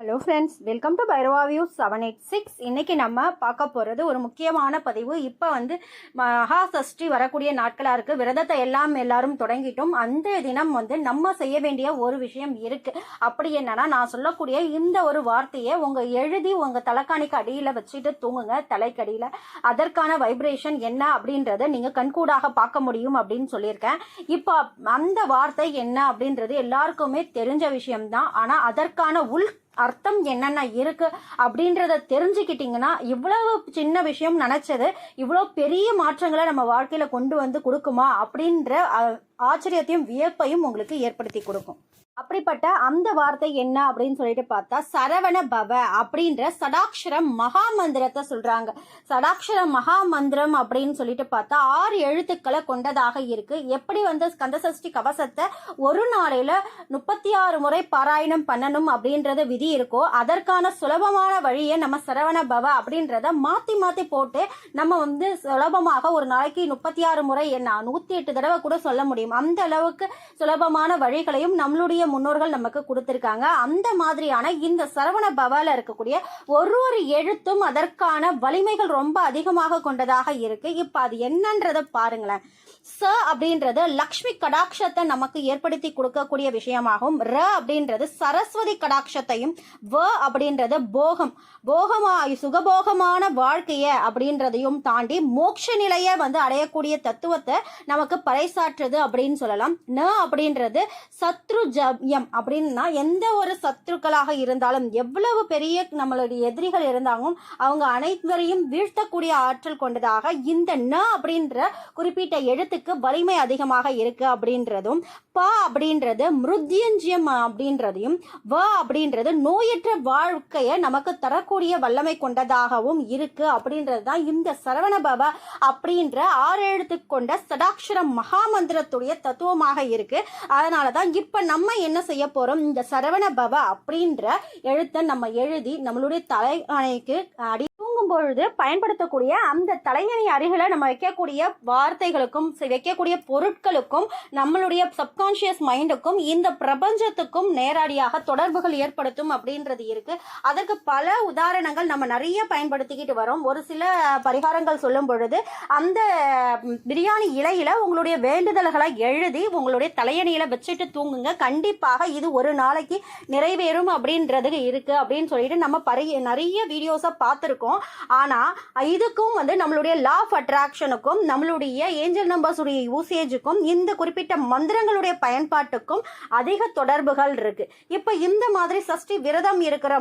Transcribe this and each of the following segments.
Hello friends welcome to Bhairava view seven eight six இன்றைக்கி நம்ம பார்க்க போகிறது ஒரு முக்கியமான பதிவு. இப்போ வந்து மகா சஷ்டி வரக்கூடிய நாட்களாக இருக்குது விரதத்தை எல்லாம் எல்லாரும் தொடங்கிட்டோம். அந்த தினம் வந்து நம்ம செய்ய வேண்டிய ஒரு விஷயம் இருக்குது அப்படி என்னன்னா நான் சொல்லக்கூடிய இந்த ஒரு வார்த்தையை உங்கள் எழுதி உங்கள் தலைக்காணிக்கு அடியில் வச்சுட்டு தூங்குங்க. தலைக்கடியில். அதற்கான வைப்ரேஷன் என்ன அப்படின்றத நீங்கள் கண்கூடாக பார்க்க முடியும் அப்படின்னு சொல்லியிருக்கேன். இப்போ அந்த வார்த்தை என்ன அப்படின்றது எல்லாருக்குமே தெரிஞ்ச விஷயம்தான். ஆனால் அதற்கான உள் அர்த்தம் என்னென்ன இருக்கு அப்படின்றத தெரிஞ்சுக்கிட்டிங்கன்னா இவ்வளவு சின்ன விஷயம் நினச்சது இவ்வளோ பெரிய மாற்றங்களை நம்ம வாழ்க்கையில் கொண்டு வந்து கொடுக்குமா அப்படின்ற ஆச்சரியத்தையும் வியப்பையும் உங்களுக்கு ஏற்படுத்தி கொடுக்கும். அப்படிப்பட்ட அந்த வார்த்தை என்ன அப்படின்னு சொல்லிட்டு பார்த்தா சரவண பவ அப்படின்ற சடாக்ஷர மகா மந்திரத்தை சொல்றாங்க. சடாக்ஷர மகா மந்திரம் அப்படின்னு சொல்லிட்டு பார்த்தா ஆறு எழுத்துக்களை கொண்டதாக இருக்கு. எப்படி வந்து கந்தசஷ்டி கவசத்தை ஒரு நாளையில முப்பத்தி ஆறு முறை பாராயணம் பண்ணணும் அப்படின்றது விதி இருக்கோ அதற்கான சுலபமான வழியை நம்ம சரவண பவ அப்படின்றத மாத்தி மாத்தி போட்டு நம்ம வந்து சுலபமாக ஒரு நாளைக்கு முப்பத்தி ஆறு முறை என்ன நூத்தி எட்டு தடவை கூட சொல்ல முடியும்? அந்த அளவுக்கு சுலபமான வழிகளையும் நம்மளுடைய முன்னோர்கள் நமக்கு கொடுத்திருக்காங்க. அந்த மாதிரியான இந்த சரவண பவால இருக்கக்கூடிய ஒரு ஒரு எழுத்தும் அதற்கான வலிமைகள் ரொம்ப அதிகமாக கொண்டதாக இருக்கு. இப்ப அது என்னன்றதை பாருங்களேன். ச அப்படின்றது லக்ஷ்மி கடாட்சத்தை நமக்கு ஏற்படுத்தி கொடுக்கக்கூடிய விஷயமாகும். ர அப்படின்றது சரஸ்வதி கடாட்சத்தையும் வ அப்படின்றது போகம் போகமா சுகபோகமான வாழ்க்கைய அப்படின்றதையும் தாண்டி மோட்ச நிலையை வந்து அடையக்கூடிய தத்துவத்தை நமக்கு பறைசாற்றுது அப்படின்னு சொல்லலாம். ந அப்படின்றது சத்ரு ஜபியம் அப்படின்னா எந்த ஒரு சத்ருக்களாக இருந்தாலும் எவ்வளவு பெரிய நம்மளுடைய எதிரிகள் இருந்தாலும் அவங்க அனைவரையும் வீழ்த்தக்கூடிய ஆற்றல் கொண்டதாக இந்த ந அப்படின்ற குறிப்பிட்ட எழுத்துக்கு வலிமை அதிகமாக இருக்கு அப்படின்றதும் ப அப்படின்றது மிருத்யஞ்சியம் அப்படின்றதையும் வ அப்படின்றது நோயற்ற வாழ்க்கையை நமக்கு தரக்கூடிய வல்லமை கொண்டதாகவும் இருக்கு அப்படின்றது தான் இந்த சரவணபவ அப்படின்ற ஆறு எழுத்து கொண்ட சடாட்சர மகாமந்திரத்துடைய தத்துவமாக இருக்கு. அதனால தான் இப்போ நம்ம என்ன செய்ய போறோம்? இந்த சரவண பவ அப்படின்ற எழுத்தை நம்ம எழுதி நம்மளுடைய தலையணைக்கு அடி தூங்கும் பொழுது பயன்படுத்தக்கூடிய அந்த தலையணை அருகில் நம்ம வைக்கக்கூடிய வார்த்தைகளுக்கும் வைக்கக்கூடிய பொருட்களுக்கும் நம்மளுடைய சப்கான்ஷியஸ் மைண்டுக்கும் இந்த பிரபஞ்சத்துக்கும் நேரடியாக தொடர்புகள் ஏற்படுத்தும் அப்படின்றது இருக்கு. அதற்கு பல உதாரணங்கள் நம்ம நிறைய பயன்படுத்திக்கிட்டு வரோம். ஒரு சில பரிகாரங்கள் சொல்லும் பொழுது அந்த பிரியாணி இலையில உங்களுடைய வேண்டுதல்களை எழுதி உங்களுடைய தலையணியில வச்சுட்டு தூங்குங்க. கண்டிப்பாக இது ஒரு நாளைக்கு நிறைவேறும் அப்படின்றது இருக்கு அப்படின்னு சொல்லிட்டு நம்ம பரி நிறைய வீடியோஸை பார்த்துருக்கோம். ஆனால் இதுக்கும் வந்து நம்மளுடைய லா ஆஃப் அட்ராக்ஷனுக்கும் நம்மளுடைய ஏஞ்சல் நம்பர்ஸ் உடைய யூசேஜுக்கும் இந்த குறிப்பிட்ட மந்திரங்களுடைய பயன்பாட்டுக்கும் அதிக தொடர்புகள் இருக்கு. இப்போ இந்த மாதிரி சஷ்டி விரதம் இருக்கிற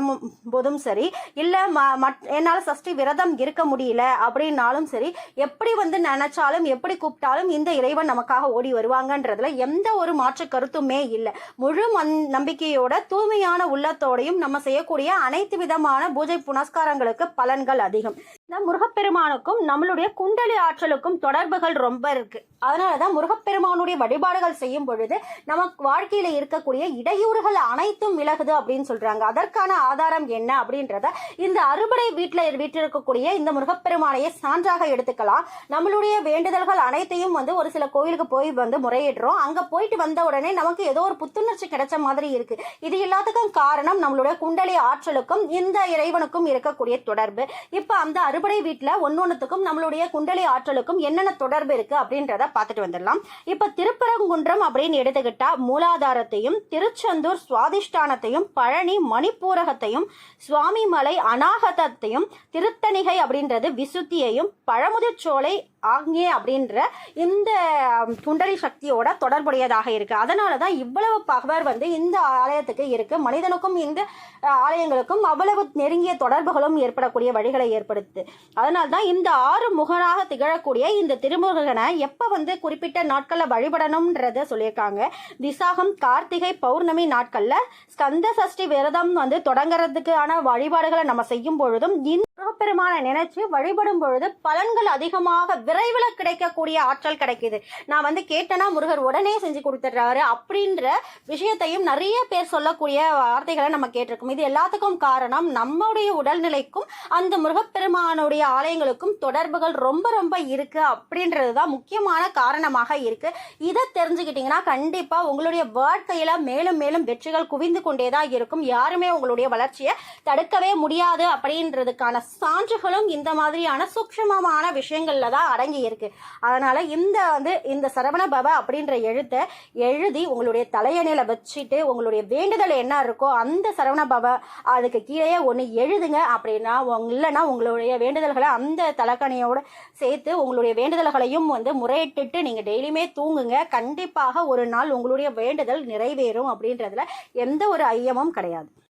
போதும் சரி இல்லை ம- மட்- சஷ்டி விரதம் இருக்க முடியல அப்படின்னாலும் சரி எப்படி வந்து நினைச்சாலும் எப்படி கூப்பிட்டாலும் இந்த இறைவன் நமக்காக ஓடி வருவாங்கன்றதுல எந்த ஒரு மாற்று கருத்துமே இல்லை. முழு மந் நம்பிக்கையோட தூய்மையான உள்ளத்தோடையும் நம்ம செய்யக்கூடிய அனைத்து விதமான பூஜை புனஸ்காரங்களுக்கு பலன்கள் அதிகம். இந்த முருகப்பெருமானுக்கும் நம்மளுடைய குண்டலி ஆற்றலுக்கும் தொடர்புகள் ரொம்ப இருக்கு. அதனாலதான் முருகப்பெருமானுடைய வழிபாடுகள் செய்யும் பொழுது நமக்கு வாழ்க்கையில இருக்கக்கூடிய இடையூறுகள் அனைத்தும் விலகுது அப்படின்னு சொல்றாங்க. அதற்கான ஆதாரம் என்ன அப்படின்றத இந்த அறுபடை வீட்டில் வீட்டில் இருக்கக்கூடிய இந்த முருகப்பெருமானையே சான்றாக எடுத்துக்கலாம். நம்மளுடைய வேண்டுதல்கள் அனைத்தையும் வந்து ஒரு சில கோயிலுக்கு போய் வந்து முறையிடுறோம். அங்க போயிட்டு வந்த உடனே நமக்கு ஏதோ ஒரு புத்துணர்ச்சி கிடைச்ச மாதிரி இருக்கு. இது எல்லாத்துக்கும் காரணம் நம்மளுடைய குண்டலி ஆற்றலுக்கும் இந்த இறைவனுக்கும் இருக்கக்கூடிய தொடர்பு. இப்போ அந்த அறுபடை வீட்டில் ஒன்னொன்றுத்துக்கும் நம்மளுடைய குண்டலி ஆற்றலுக்கும் என்னென்ன தொடர்பு இருக்கு அப்படின்றத பார்த்துட்டு வந்துடலாம். இப்போ திருப்பரங்குன்றம் அப்படின்னு எடுத்துக்கிட்டா மூலாதாரத்தையும் திருச்செந்தூர் சுவாதிஷ்டானத்தையும் பழனி மணிப்பூரகத்தையும் சுவாமிமலை அநாகதத்தையும் திருத்தணிகை அப்படின்றது விசுத்தியையும் பழமுதிர்ச்சோலை ஆங்கே அப்படின்ற இந்த குண்டலி சக்தியோட தொடர்புடையதாக இருக்கு. அதனால தான் இவ்வளவு பகவர் வந்து இந்த ஆலயத்துக்கு இருக்கு. மனிதனுக்கும் இந்த ஆலயங்களுக்கும் அவ்வளவு நெருங்கிய தொடர்புகளும் ஏற்படக்கூடிய வழிகளை ஏற்படுத்து. அதனால தான் இந்த ஆறு முகனாக திகழக்கூடிய இந்த திருமுருகனை எப்போ வந்து குறிப்பிட்ட நாட்களில் வழிபடணும்ன்றத சொல்லியிருக்காங்க. விசாகம் கார்த்திகை பௌர்ணமி நாட்களில் ஸ்கந்த சஷ்டி விரதம் வந்து தொடங்குறதுக்கான வழிபாடுகளை நம்ம செய்யும் பொழுதும் முருகப்பெருமானை நினைச்சு வழிபடும் பொழுது பலன்கள் அதிகமாக விரைவில் கிடைக்கக்கூடிய ஆற்றல் கிடைக்குது. நான் வந்து கேட்டேன்னா முருகர் உடனே செஞ்சு கொடுத்துட்றாரு அப்படின்ற விஷயத்தையும் நிறைய பேர் சொல்லக்கூடிய வார்த்தைகளை நம்ம கேட்டிருக்கோம். இது எல்லாத்துக்கும் காரணம் நம்முடைய உடல்நிலைக்கும் அந்த முருகப்பெருமானுடைய ஆலயங்களுக்கும் தொடர்புகள் ரொம்ப ரொம்ப இருக்கு அப்படின்றது தான் முக்கியமான காரணமாக இருக்கு. இதை தெரிஞ்சுக்கிட்டீங்கன்னா கண்டிப்பா உங்களுடைய வாழ்க்கையில மேலும் மேலும் வெற்றிகள் குவிந்து கொண்டே தான் இருக்கும். யாருமே உங்களுடைய வளர்ச்சியை தடுக்கவே முடியாது அப்படின்றதுக்கான சான்றுகளும் இந்த மாதிரியான சூக்ஷமமான விஷயங்கள்ல தான் அடங்கி இருக்கு. அதனால இந்த வந்து இந்த சரவண பவ அப்படின்ற எழுத்தை எழுதி உங்களுடைய தலையணையில வச்சுட்டு உங்களுடைய வேண்டுதல் என்ன இருக்கோ அந்த சரவண பவ அதுக்கு கீழே ஒன்று எழுதுங்க அப்படின்னா இல்லைன்னா உங்களுடைய வேண்டுதல்களை அந்த தலைக்கணையோட சேர்த்து உங்களுடைய வேண்டுதல்களையும் வந்து முறையிட்டுட்டு நீங்கள் டெய்லியுமே தூங்குங்க. கண்டிப்பாக ஒரு நாள் உங்களுடைய வேண்டுதல் நிறைவேறும் அப்படின்றதுல எந்த ஒரு ஐயமும் கிடையாது.